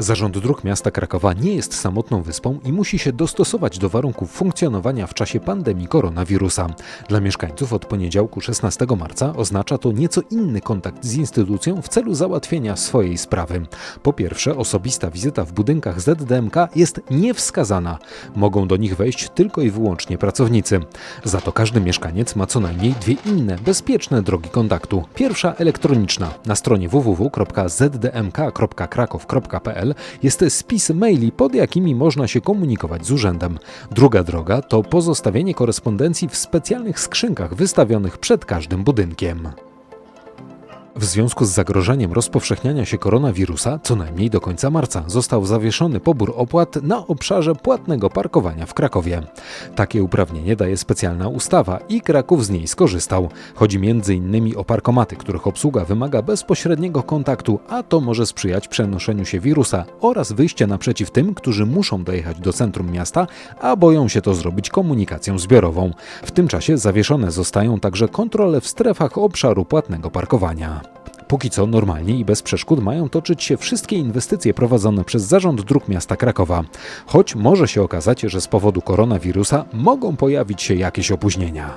Zarząd Dróg Miasta Krakowa nie jest samotną wyspą i musi się dostosować do warunków funkcjonowania w czasie pandemii koronawirusa. Dla mieszkańców od poniedziałku 16 marca oznacza to nieco inny kontakt z instytucją w celu załatwienia swojej sprawy. Po pierwsze, osobista wizyta w budynkach ZDMK jest niewskazana. Mogą do nich wejść tylko i wyłącznie pracownicy. Za to każdy mieszkaniec ma co najmniej dwie inne, bezpieczne drogi kontaktu. Pierwsza elektroniczna. Na stronie www.zdmk.krakow.pl jest spis maili, pod jakimi można się komunikować z urzędem. Druga droga to pozostawienie korespondencji w specjalnych skrzynkach wystawionych przed każdym budynkiem. W związku z zagrożeniem rozpowszechniania się koronawirusa, co najmniej do końca marca, został zawieszony pobór opłat na obszarze płatnego parkowania w Krakowie. Takie uprawnienie daje specjalna ustawa i Kraków z niej skorzystał. Chodzi m.in. o parkomaty, których obsługa wymaga bezpośredniego kontaktu, a to może sprzyjać przenoszeniu się wirusa oraz wyjście naprzeciw tym, którzy muszą dojechać do centrum miasta, a boją się to zrobić komunikacją zbiorową. W tym czasie zawieszone zostają także kontrole w strefach obszaru płatnego parkowania. Póki co normalnie i bez przeszkód mają toczyć się wszystkie inwestycje prowadzone przez Zarząd Dróg Miasta Krakowa. Choć może się okazać, że z powodu koronawirusa mogą pojawić się jakieś opóźnienia.